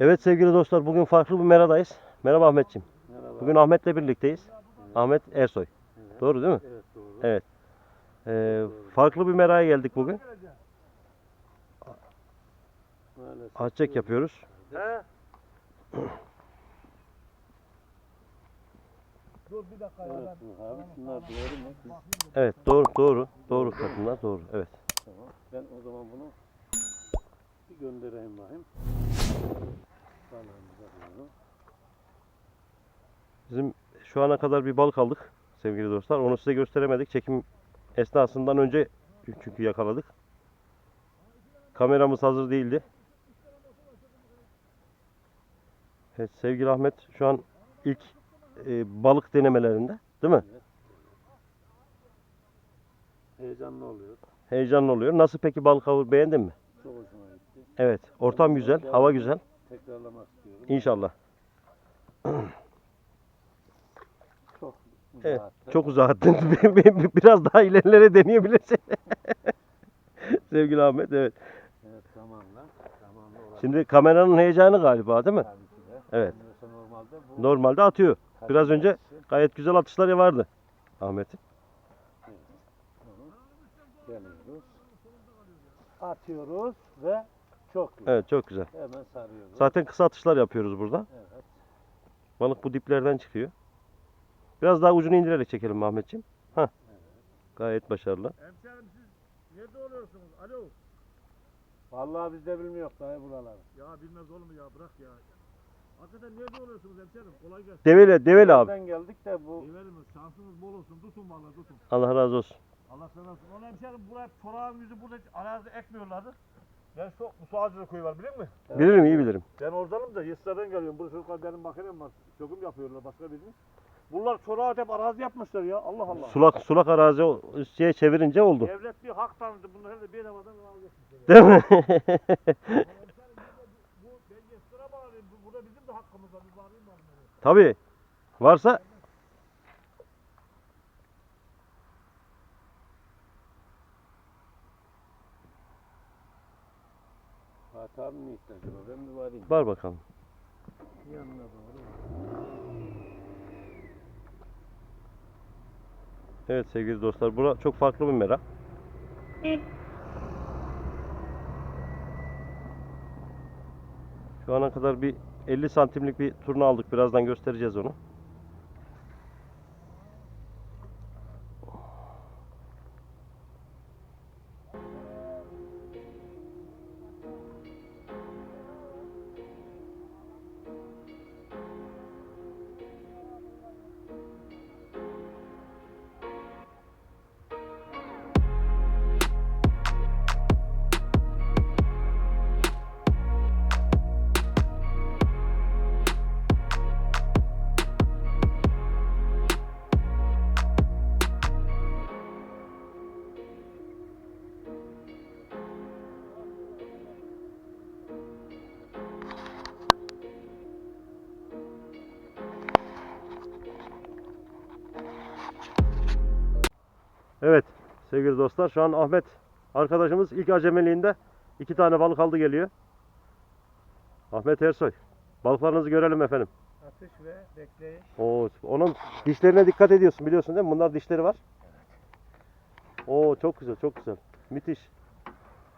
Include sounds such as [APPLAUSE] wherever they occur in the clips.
Evet sevgili dostlar bugün farklı bir meradayız. Merhaba Ahmetciğim. Merhaba. Bugün Ahmet'le birlikteyiz. Ahmet Ersoy. Evet. Doğru değil mi? Evet doğru. Evet. Ee, farklı bir meraya geldik bugün. Ahçek yapıyoruz. He? Dur bir dakika Evet abi şunlar doğru mu? Evet doğru doğru doğru kadınlar doğru. Evet. Tamam. Ben o zaman bunu bir göndereyim bakayım. Bizim şu ana kadar bir balık aldık sevgili dostlar. Onu size gösteremedik. Çekim esnasından önce çünkü yakaladık. Kameramız hazır değildi. Evet sevgili Ahmet şu an ilk e, balık denemelerinde değil mi? Heyecanlı oluyor. Heyecanlı oluyor. Nasıl peki balık avı beğendin mi? Çok hoşuma gitti. Evet. Ortam güzel, hava güzel. Tekrarlamak istiyorum. İnşallah. [CLEARS THROAT] Çok Evet. uzattı. [LAUGHS] Çok uzattın. Biraz daha ilerilere deneyebilirsin. [LAUGHS] Sevgili Ahmet evet. Evet zamanla. Zamanla olabilir. Şimdi kameranın heyecanı galiba değil mi? Tabii ki de. Evet. Normalde bu Normalde atıyor. Biraz önce kaçırması gayet güzel atışları vardı Ahmet'in. geliyoruz. Atıyoruz ve çok güzel. Evet çok güzel. Hemen sarıyoruz. Zaten kısa atışlar yapıyoruz burada. Evet. Balık bu diplerden çıkıyor. Biraz daha ucunu indirerek çekelim Ahmetciğim. Hah. Gayet başarılı. Hemşerim siz nerede oluyorsunuz? Alo. Vallahi biz de bilmiyoruz dayı buraları. Ya bilmez olur mu ya bırak ya. Hakikaten nerede oluyorsunuz hemşerim? Kolay gelsin. Develi, develi abi. Nereden geldik de bu Severimiz şansınız bol olsun. Tutun vallahi tutun. Allah razı olsun. Allah sana olsun. Oğlum hemşerim buraya çorağın yüzü burada hiç arazi ekmiyorlardı. Ben şu Musuacılı köyü var bilir mi? Bilirim iyi bilirim. Ben oradanım da Yesra'dan geliyorum. Burada çocuklar benim makinem var. Söküm yapıyorlar başka birinin. Bunlar çorağı hep arazi yapmışlar ya. Allah Allah. Sulak sulak arazi şeye çevirince oldu. Devlet bir hak tanıdı. Bunlar hem de bir havadan razı etmişler. Değil mi? Bu ben Yesra'ya bağlıyım. Bu- Burada bizim de hakkımız var. Bir bağlayayım mı? Tabii. Varsa Fatih abi mi acaba? Ben bir varayım. var bakalım. Yanına doğru. Evet sevgili dostlar. Bura çok farklı bir mera. Şu ana kadar bir 50 santimlik bir turna aldık. Birazdan göstereceğiz onu. Evet sevgili dostlar şu an Ahmet arkadaşımız ilk acemeliğinde iki tane balık aldı geliyor. Ahmet Ersoy. Balıklarınızı görelim efendim. Atış ve bekleyiş. Oo, onun dişlerine dikkat ediyorsun biliyorsun değil mi? Bunlar dişleri var. Oo çok güzel çok güzel. Müthiş.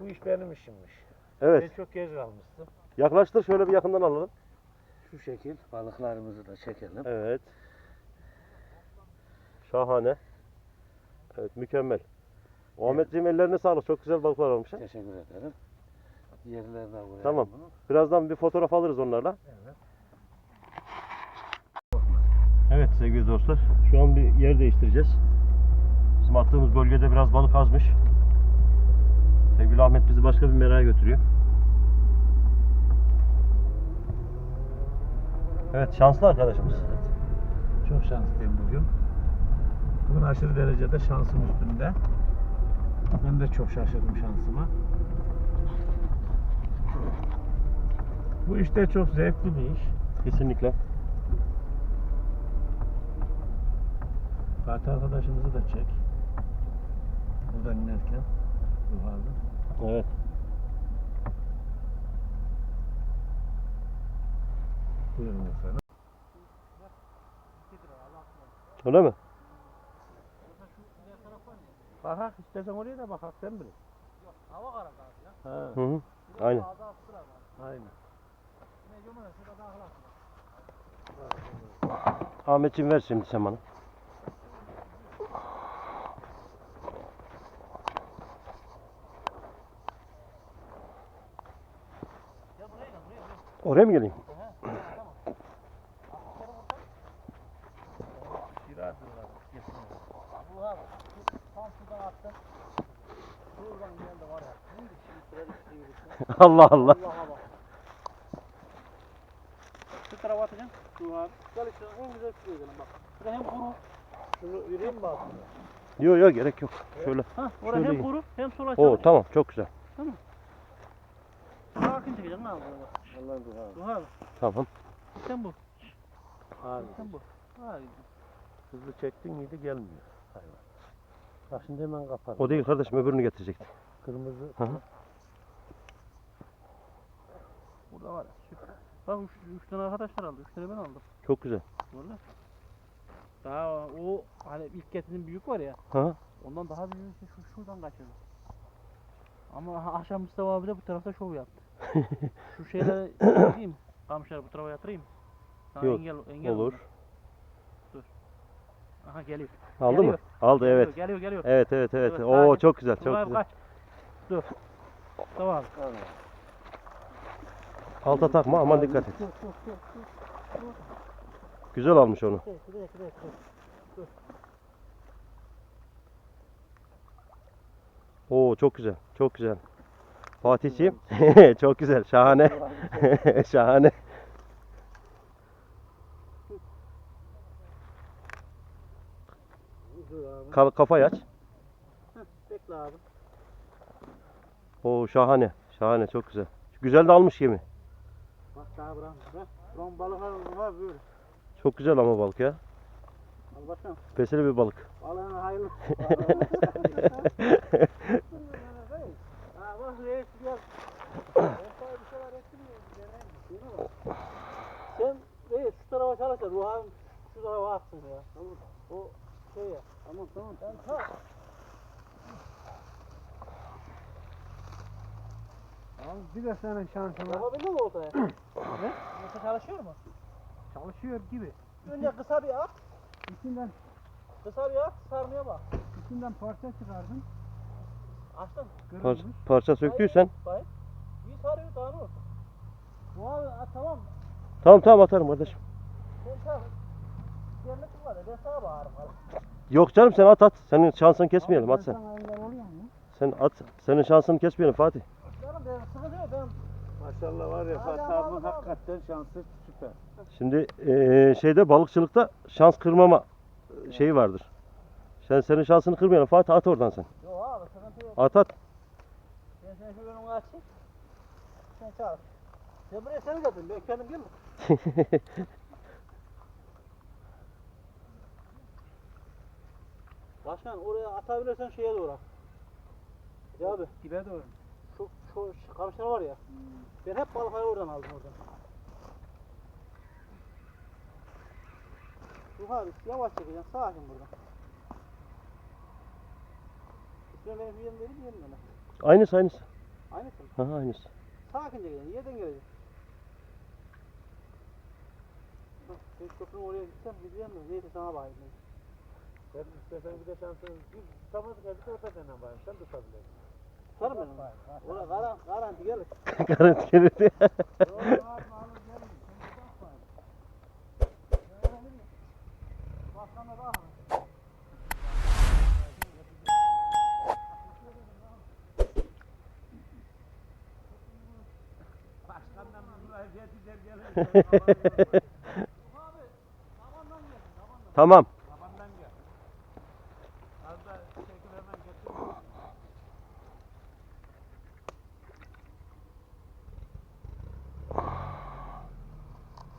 Bu iş benim işimmiş. Evet. Ben çok geç kalmıştım. Yaklaştır şöyle bir yakından alalım. Şu şekil balıklarımızı da çekelim. Evet. Şahane. Evet mükemmel. Ahmetciğim ellerine sağlık. Çok güzel balıklar olmuş. ha. Teşekkür ederim. Diğerlerine koyalım Tamam. bunu. Birazdan bir fotoğraf alırız onlarla. Evet. Evet sevgili dostlar. Şu an bir yer değiştireceğiz. Bizim attığımız bölgede biraz balık azmış. Sevgili Ahmet bizi başka bir meraya götürüyor. Evet şanslı arkadaşımız. Çok şanslıyım bugün. Bugün aşırı derecede şansım üstünde. Ben de çok şaşırdım şansıma. Bu işte çok zevkli bir iş. Kesinlikle. Fatih arkadaşımızı da çek. Buradan inerken. Yukarıda. Evet. Buyurun efendim. Öyle mi? Bakak istersen oraya da bakak sen bilirsin. Hava karardı abi ya. Ha, Hı hı. Aynen. Ağzı aynen. Ne cumhur şurada daha hılasın. Ahmetciğim ver şimdi sen bana. Ya buraya gel buraya buraya. Oraya mı geleyim? Şiraz Bu abi. Tam şuradan attım. Şuradan geldi var ya. Şimdi şimdi sıra düştü. Allah [LAUGHS] Allah. Allah'a bak. Şu tarafa atacaksın. Şu abi. Gel işte en güzel şuraya gelin bak. Şurada hem kuru. Şunu vereyim mi? Yok yok gerek yok. Şöyle. Ha orada Şöyle hem kuru hem sola Oo çalış. tamam çok güzel. Sakin çekeceksin abi. Allah'ın duası. Dur abi. Tamam. Sen bu. Abi Sen bu. Abi. hızlı çektin miydi gelmiyor. Hayvan. Bak şimdi hemen kapar. O değil kardeşim öbürünü getirecektim. Kırmızı. Hı hı. Burada var ya. Süper. Bak üç, üç tane arkadaşlar aldı. Üç tane ben aldım. Çok güzel. Valla. Daha o hani ilk getirdiğim büyük var ya. Ha? Ondan daha büyüğü işte şu şuradan kaçırdı. Ama akşam Mustafa abi de bu tarafta şov yaptı. [LAUGHS] şu şeyleri yatırayım. Kamışları bu tarafa yatırayım. Sana Yok, engel, engel Olur. oldu. Aha geliyor. Aldı Geliyor. mı? Aldı evet. Geliyor geliyor. Evet evet evet. Evet, Oo çok güzel Dur çok abi güzel. kaç. Dur. Tamam. Alta takma aman dikkat et. Dur dur dur dur. Güzel almış onu. Oo çok güzel. Çok güzel. Fatihciğim. [LAUGHS] çok güzel. Şahane. [LAUGHS] Şahane. Dur abi. Ka- kafayı aç. Heh, Bekle abi. Oo şahane. Şahane çok güzel. Güzel de almış yemi. Bak daha. Bak. Lan balık abi böyle. Çok güzel ama balık ya. Al bakalım. Peseli bir balık. Balığın hayırlı. Ha [LAUGHS] bak reis gel. Ben sana bir şeyler ettirmiyorum. Deneyim. Değil mi? Sen reis şu tarafa çalış da Ruhan şu tarafa atsın ya. O şey ya. Tamam tamam. Ben kalk. Abi bir de senin şansına Yapabildin mi oltaya? [CLEARS THROAT] ne? Olta çalışıyor mu? çalışıyor gibi. Önce kısa bir at. İçinden Kısa bir at. Sarmaya bak. içinden parça çıkardın. Açtın. Par- parça söktüysen. Bayır. İyi sarıyor daha ne olsun? Bu abi tamam mı? Tamam tamam atarım kardeşim. Sen çal. Yerine var ya ben sana bağırırım falan. Yok canım sen at at. Senin şansını kesmeyelim at sen. Sen at. Senin şansını kesmeyelim Fatih. Canım ben sıkıntı yok ben. Maşallah var ya Fatih abinin hakikaten şansı süper. Şimdi eee, şeyde balıkçılıkta şans kırmama şeyi vardır. Sen senin şansını kırmayalım Fatih at oradan sen. Yok abi sıkıntı yok. At at. Ben seni şu önüne açayım. Sen çağır. Ben buraya seni getirdim. Ben kendim gelmem. [LAUGHS] Başkan oraya atabilirsen şeye doğru. Ya abi. Dibe doğru. Şu, şu, şu kamışlar var ya. Ben hep balıkları oradan aldım oradan. Yok abi yavaş çekeceksin. Sakin buradan. Üstüne benim yerim verip yerim öyle. aynısı aynısı. Aynısı mı? Ha, aynısı. Sakin çekeceksin. Yerden gelecek. Bak ben köprünün oraya gitsem gideceğim de neyse sana bakayım. Ben istersen bir de şansın bir tutamadık ya bir de orta senden bayım. Sen tutabilirsin. Tutar mı beni? Oraya garan, garanti gelir. [LAUGHS] Garanti. Başkanla daha Başkandan müracaat eder gelir. [LAUGHS] tamam.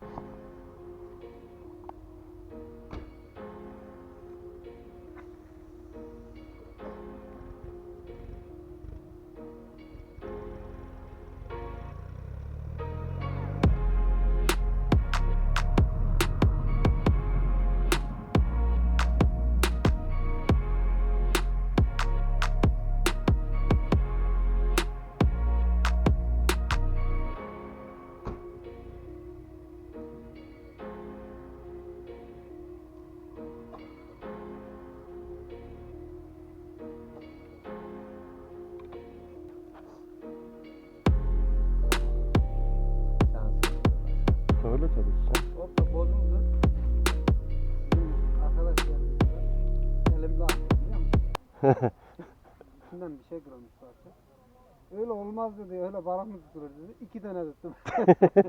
好 İçinden bir şey kırılmış parça. Öyle olmaz dedi, öyle balık mı tutulur dedi. İki tane tuttum.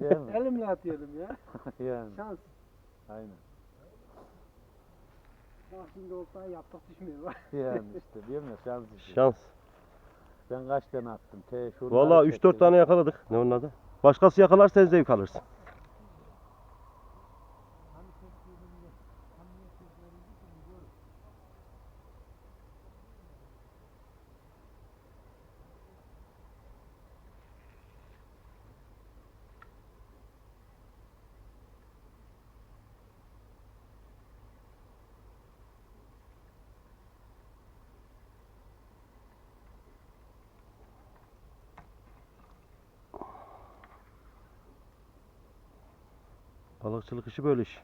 Değil mi? [LAUGHS] Elimle atıyordum ya. yani. Şans. Aynen. Bak şimdi oltayı yaptık düşmüyor bak. Yani işte diyorum ya şans işi. Şans. Ben kaç tane attım? Te, şunları Vallahi 3-4 çektim. tane yakaladık. Ne onun adı? Başkası yakalarsa sen zevk alırsın. Balıkçılık işi böyle iş.